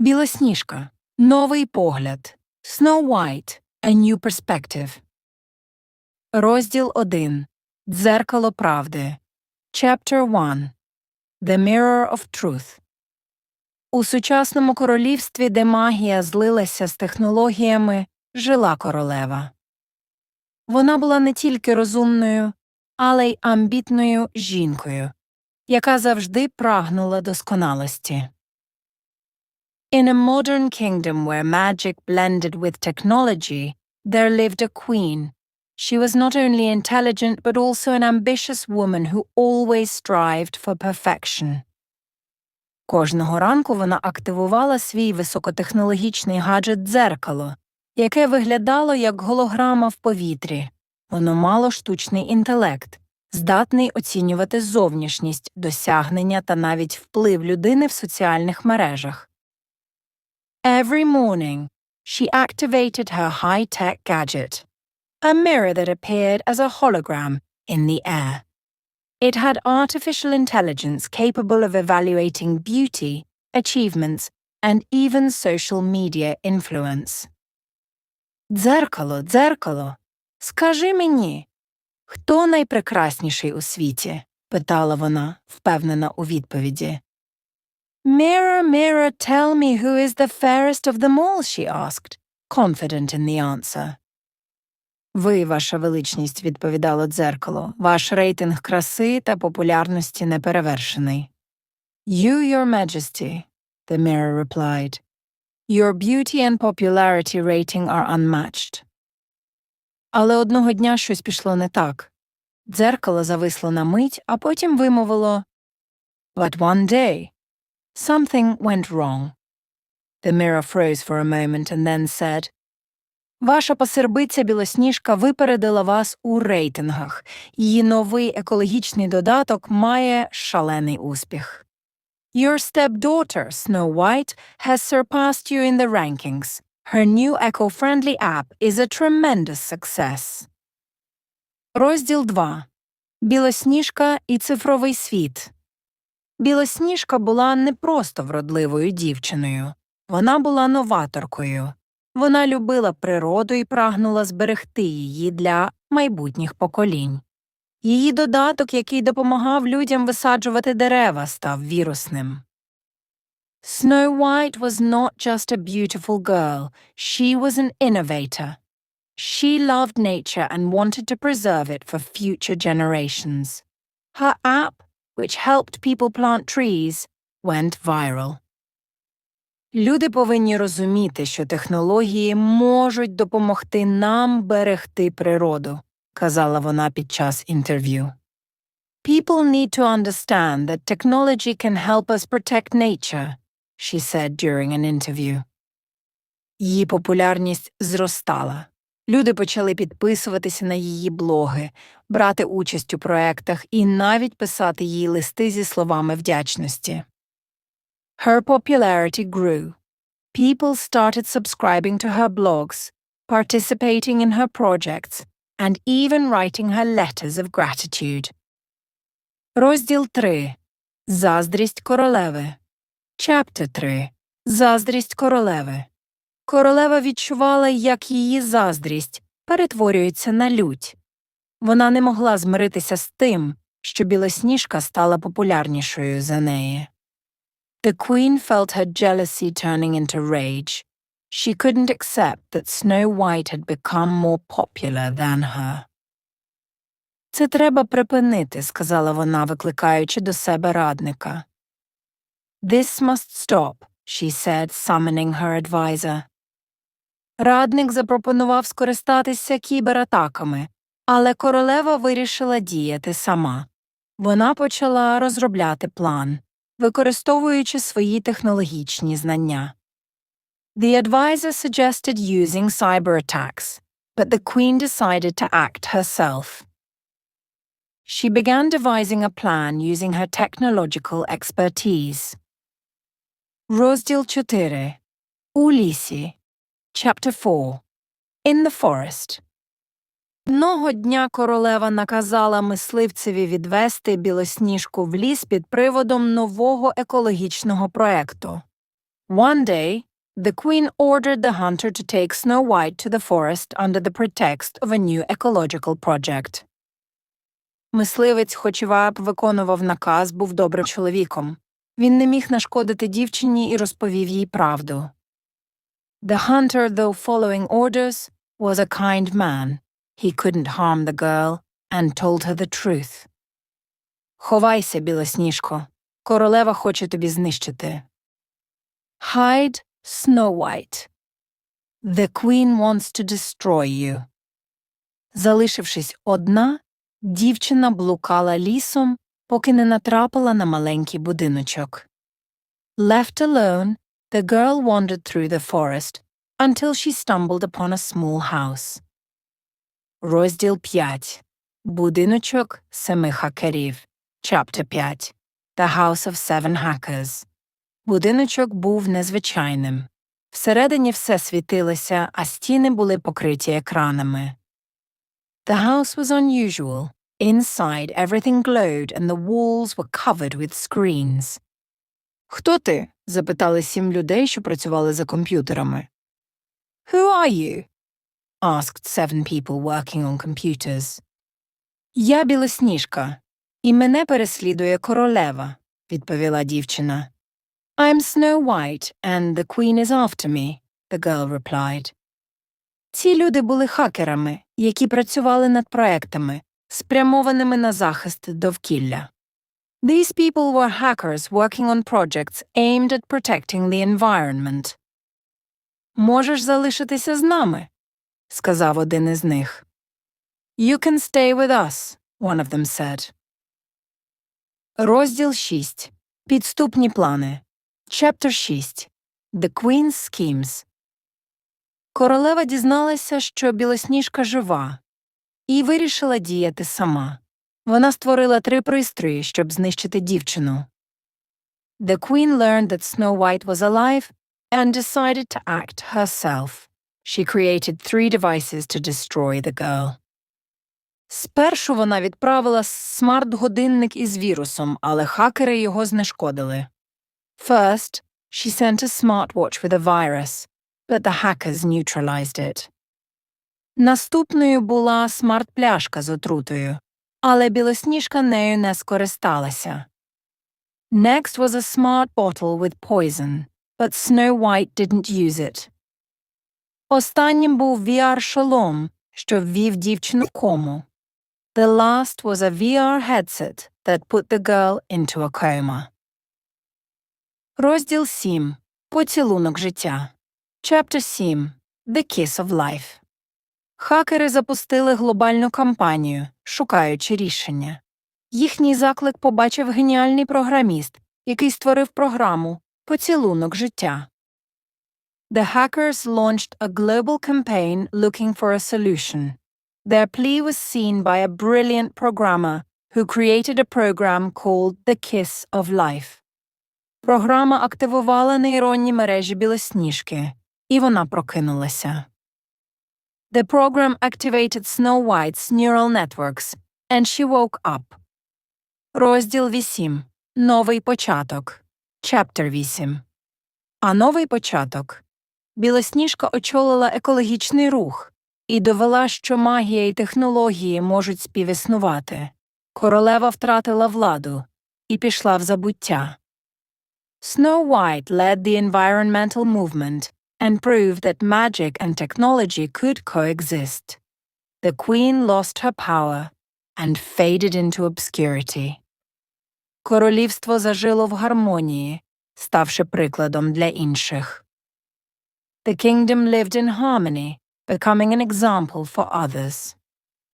Білосніжка. Новий погляд. Snow White. A New Perspective. Розділ 1. Дзеркало правди. Chapter 1. The Mirror of Truth. У сучасному королівстві, де магія злилася з технологіями, жила королева. Вона була не тільки розумною, але й амбітною жінкою, яка завжди прагнула досконалості. In a modern kingdom where magic blended with technology, there lived a queen. She was not only intelligent but also an ambitious woman who always strived for perfection. Кожного ранку вона активувала свій високотехнологічний гаджет дзеркало, яке виглядало як голограма в повітрі. Воно мало штучний інтелект, здатний оцінювати зовнішність, досягнення та навіть вплив людини в соціальних мережах. Every morning, she activated her high tech gadget, a mirror that appeared as a hologram in the air. It had artificial intelligence capable of evaluating beauty, achievements, and even social media influence. Дзеркало, дзеркало, скажи мені, хто найпрекрасніший у світі? питала вона, впевнена у відповіді. Mirror, mirror, tell me who is the fairest of them all, she asked, confident in the answer. Ви, ваша величність, відповідало дзеркало, ваш рейтинг краси та популярності неперевершений. You, your majesty, the mirror replied. Your beauty and popularity rating are unmatched. Але одного дня щось пішло не так. Дзеркало зависло на мить, а потім вимовило But one day something went wrong. The mirror froze for a moment and then said Ваша посербиця білосніжка випередила вас у рейтингах. Її новий екологічний додаток має шалений успіх. Your stepdaughter, Snow White, has surpassed you in the rankings. Her new eco-friendly app is a tremendous success. Розділ 2. Білосніжка і цифровий світ. Білосніжка була не просто вродливою дівчиною. Вона була новаторкою. Вона любила природу і прагнула зберегти її для майбутніх поколінь. Її додаток, який допомагав людям висаджувати дерева, став вірусним. Snow White was not just a beautiful girl, she was an innovator. She loved nature and wanted to preserve it for future generations. Her app, which helped people plant trees, went viral. Люди повинні розуміти, що технології можуть допомогти нам берегти природу, казала вона під час інтерв'ю. People need to understand that technology can help us protect nature, she said during an interview. Її популярність зростала. Люди почали підписуватися на її блоги, брати участь у проектах і навіть писати їй листи зі словами вдячності. Her popularity grew. People started subscribing to her blogs, participating in her projects, and even writing her letters of gratitude. Розділ 3. Заздрість королеви. Chapter 3. Заздрість королеви. Королева відчувала, як її заздрість перетворюється на лють. Вона не могла змиритися з тим, що білосніжка стала популярнішою за неї. The queen felt her jealousy turning into rage. She couldn't accept that Snow White had become more popular than her. Це треба припинити, сказала вона, викликаючи до себе радника. This must stop, she said, summoning her advisor. Радник запропонував скористатися кібератаками, але королева вирішила діяти сама. Вона почала розробляти план, використовуючи свої технологічні знання. The advisor suggested using cyber attacks, but the queen decided to act herself. She began devising a plan using her technological expertise. Розділ 4. У лісі. Chapter 4. In the forest. Одного дня королева наказала мисливцеві відвести білосніжку в ліс під приводом нового екологічного проекту. One day, the queen ordered the hunter to take Snow White to the forest under the pretext of a new ecological project. Мисливець, хоч вап виконував наказ, був добрим чоловіком. Він не міг нашкодити дівчині і розповів їй правду. The hunter, though following orders, was a kind man. He couldn't harm the girl and told her the truth. Ховайся, білосніжко. Королева хоче тобі знищити. Hide, Snow White. The queen wants to destroy you. Залишившись одна, дівчина блукала лісом, поки не натрапила на маленький будиночок. Left alone, the girl wandered through the forest until she stumbled upon a small house. Розділ 5. Будиночок семи хакерів. Chapter 5. The House of Seven Hackers. Будиночок був незвичайним. Всередині все світилося, а стіни були покриті екранами. The house was unusual. Inside, everything glowed and the walls were covered with screens. Хто ти? Запитали сім людей, що працювали за комп'ютерами. Who are you? asked seven people working on computers. Я білосніжка, і мене переслідує королева, відповіла дівчина. I'm Snow White, and the queen is after me, the girl replied. Ці люди були хакерами, які працювали над проектами, спрямованими на захист довкілля. These people were hackers working on projects aimed at protecting the environment. Можеш залишитися з нами, сказав один із них. You can stay with us, one of them said. Розділ 6. Підступні плани. Chapter 6. The Queen's Schemes. Королева дізналася, що білосніжка жива, і вирішила діяти сама. Вона створила три пристрої, щоб знищити дівчину. The queen learned that Snow White was alive and decided to act herself. She created three devices to destroy the girl. Спершу вона відправила смарт-годинник із вірусом, але хакери його знешкодили. First, she sent a smartwatch with a virus, but the hackers neutralized it. Наступною була смарт-пляшка з отрутою, але білосніжка нею не скористалася. Next was a smart bottle with poison, but Snow White didn't use it. Останнім був VR-шолом, що ввів дівчину в кому. The last was a VR headset that put the girl into a coma. Розділ 7. Поцілунок життя. Chapter 7. The Kiss of Life. Хакери запустили глобальну кампанію, шукаючи рішення. Їхній заклик побачив геніальний програміст, який створив програму Поцілунок життя. The hackers launched a global campaign looking for a solution. Their plea was seen by a brilliant programmer who created a program called The Kiss of Life. Програма активувала нейронні мережі білосніжки, і вона прокинулася. The program activated Snow White's neural networks, and she woke up. Розділ 8. Новий початок. Chapter 8. А новий початок. Білосніжка очолила екологічний рух і довела, що магія і технології можуть співіснувати. Королева втратила владу і пішла в забуття. Snow White led the environmental movement and proved that magic and technology could coexist. The queen lost her power and faded into obscurity. Королівство зажило в гармонії, ставши прикладом для інших. The kingdom lived in harmony, becoming an example for others.